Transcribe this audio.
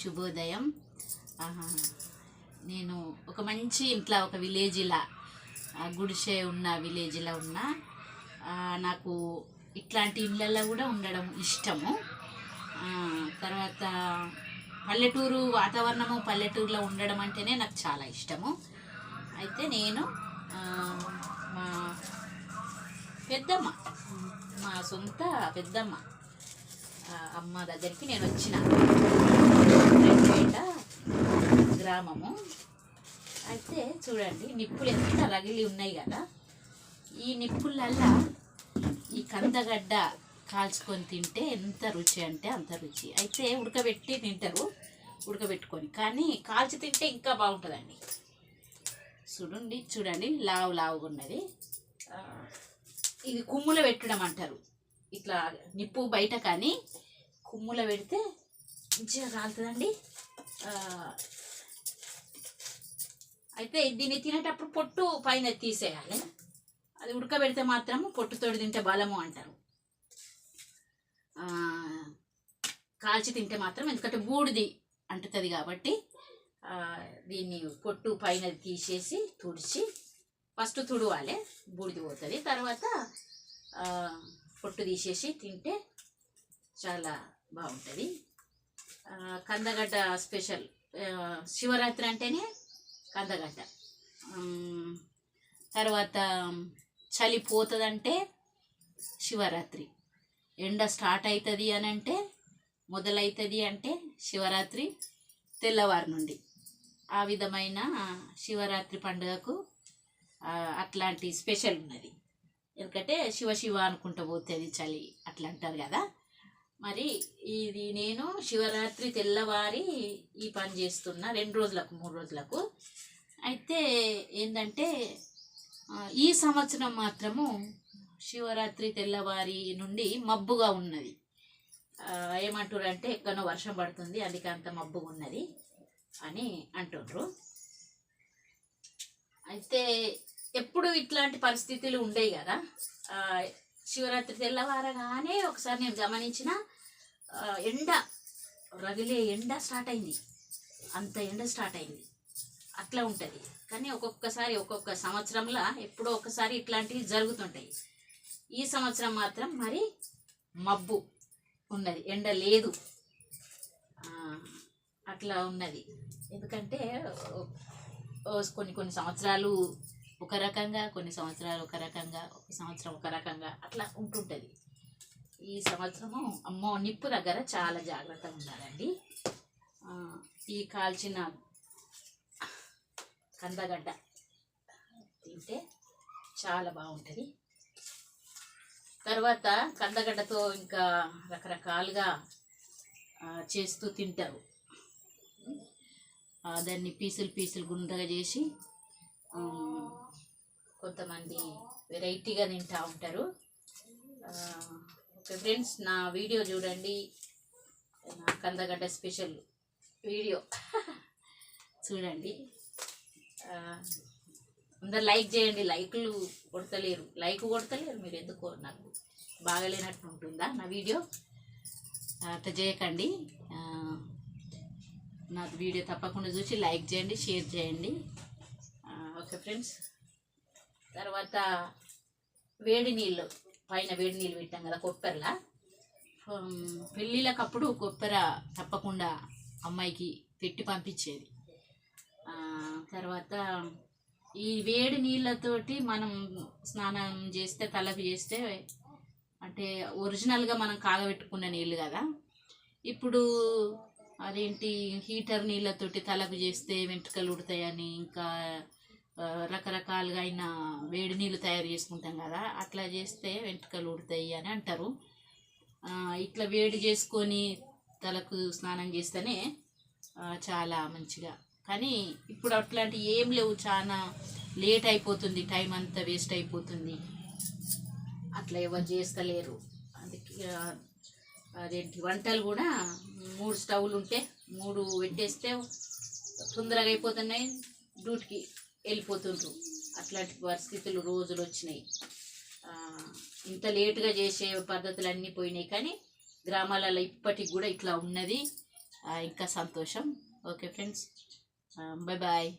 శుభోదయం. నేను ఒక మంచి ఇంట్లో ఒక విలేజ్లా గుడిసె ఉన్న విలేజ్లో ఉన్న నాకు ఇట్లాంటి ఇళ్ళల్లో కూడా ఉండడం ఇష్టము. తర్వాత పల్లెటూరు వాతావరణము పల్లెటూరులో ఉండడం అంటేనే నాకు చాలా ఇష్టము. అయితే నేను మా పెద్దమ్మ మా సొంత పెద్దమ్మ అమ్మ దగ్గరికి నేను వచ్చిన. గ్రామము. అయితే చూడండి నిప్పులు ఎంత రగిలి ఉన్నాయి కదా ఈ నిప్పులల్లా ఈ కందగడ్డ కాల్చుకొని తింటే ఎంత రుచి అంటే అంత రుచి. అయితే ఉడకబెట్టి తింటారు ఉడకబెట్టుకొని. కానీ కాల్చి తింటే ఇంకా బాగుంటుందండి. చూడండి చూడండి లావు లావుగా ఉన్నది. ఇది కుమ్ముల పెట్టడం అంటారు. ఇట్లా నిప్పు బయట కానీ కుమ్ముల పెడితే మంచిగా కాలుతుందండి. అయితే దీన్ని తినేటప్పుడు పొట్టు పైన తీసేయాలి. అది ఉడకబెడితే మాత్రము పొట్టుతోటి తింటే బలము అంటారు. కాల్చి తింటే మాత్రం ఎందుకంటే బూడిది అంటుతుంది కాబట్టి దీన్ని పొట్టు పైన తీసేసి తుడిచి ఫస్ట్ తుడవాలి బూడిది పోతుంది. తర్వాత పొట్టు తీసేసి తింటే చాలా బాగుంటుంది. కందగడ్డ స్పెషల్. శివరాత్రి అంటేనే కందగడ్డ. తర్వాత చలి పోతుందంటే శివరాత్రి. ఎండ స్టార్ట్ అవుతుంది అని అంటే మొదలవుతుంది అంటే శివరాత్రి తెల్లవారు నుండి. ఆ విధమైన శివరాత్రి పండుగకు అట్లాంటి స్పెషల్ ఉన్నది. ఎందుకంటే శివ శివ అనుకుంటూ పోతుంది చలి అట్లా అంటారు కదా. మరి ఇది నేను శివరాత్రి తెల్లవారి ఈ పని చేస్తున్నా రెండు రోజులకు మూడు రోజులకు. అయితే ఏంటంటే ఈ సంవత్సరం మాత్రము శివరాత్రి తెల్లవారి నుండి మబ్బుగా ఉన్నది. ఏమంటారు అంటే ఎక్కడో వర్షం పడుతుంది అందుకే అంత మబ్బుగా ఉన్నది అని అంటుండ్రు. అయితే ఎప్పుడు ఇట్లాంటి పరిస్థితులు ఉండేవి కదా శివరాత్రి తెల్లవారగానే ఒకసారి నేను గమనించిన ఎండ రగిలే ఎండ స్టార్ట్ అయింది. అంత ఎండ స్టార్ట్ అయింది. అట్లా ఉంటుంది. కానీ ఒక్కొక్కసారి ఒక్కొక్క సంవత్సరంలో ఎప్పుడో ఒకసారి ఇట్లాంటివి జరుగుతుంటాయి. ఈ సంవత్సరం మాత్రం మరి మబ్బు ఉన్నది. ఎండ లేదు. అట్లా ఉన్నది. ఎందుకంటే కొన్ని కొన్ని సంవత్సరాలు ఒక రకంగా కొన్ని సంవత్సరాలు ఒక రకంగా ఒక సంవత్సరం ఒక రకంగా అట్లా ఉంటుంటుంది. ఈ సంవత్సరము అమ్మో నిప్పు దగ్గర చాలా జాగ్రత్తగా ఉండాలండి. ఈ కాల్చిన కందగడ్డ తింటే చాలా బాగుంటుంది. తర్వాత కందగడ్డతో ఇంకా రకరకాలుగా చేస్తూ తింటారు. దాన్ని పీసులు పీసులు గుండ్రగా చేసి కొంతమంది వెరైటీగా తింటూ ఉంటారు. ఓకే ఫ్రెండ్స్ నా వీడియో చూడండి. నా కందగడ్డ స్పెషల్ వీడియో. చూడండి. అందరు లైక్ చేయండి. లైక్లు కొడతలేరు. లైక్ కొడతలేరు మీరు ఎందుకో నాకు బాగలేనట్టు ఉంటుందా నా వీడియో? అట్లా చేయకండి. నా వీడియో తప్పకుండా చూసి లైక్ చేయండి షేర్ చేయండి. Okay friends. తర్వాత వేడి నీళ్ళు పైన వేడి నీళ్ళు పెట్టాం కదా కొబ్బరిలా. పెళ్ళిళ్ళకప్పుడు కొప్పెర తప్పకుండా అమ్మాయికి పెట్టి పంపించేది. తర్వాత ఈ వేడి నీళ్ళతోటి మనం స్నానం చేస్తే తలపి చేస్తే అంటే ఒరిజినల్గా మనం కాగబెట్టుకున్న నీళ్ళు కదా. ఇప్పుడు అదేంటి హీటర్ నీళ్ళతోటి తలకు చేస్తే వెంట్రుకలు ఉడతాయని ఇంకా రకరకాలుగా అయిన వేడి నీళ్ళు తయారు చేసుకుంటాం కదా అట్లా చేస్తే వెంట్రుకలు ఉడతాయి అని అంటారు. ఇట్లా వేడి చేసుకొని తలకు స్నానం చేస్తేనే చాలా మంచిగా. కానీ ఇప్పుడు అట్లాంటి ఏం లేవు చాలా లేట్ అయిపోతుంది టైం అంతా వేస్ట్ అయిపోతుంది. అట్లా ఎవరు చేస్తలేరు. అందుకే అదేంటి వంటలు కూడా మూడు స్టవ్లు ఉంటే మూడు పెట్టేస్తే తొందరగా అయిపోతున్నాయి డ్యూటీకి. వెళ్ళిపోతుండ్రు. అట్లాంటి పరిస్థితులు రోజులు వచ్చినాయి ఇంత లేటుగా చేసే పద్ధతులు అన్నీ పోయినాయి కానీ గ్రామాలలో ఇప్పటికి కూడా ఇట్లా ఉన్నది. ఇంకా సంతోషం. Okay friends. Bye bye.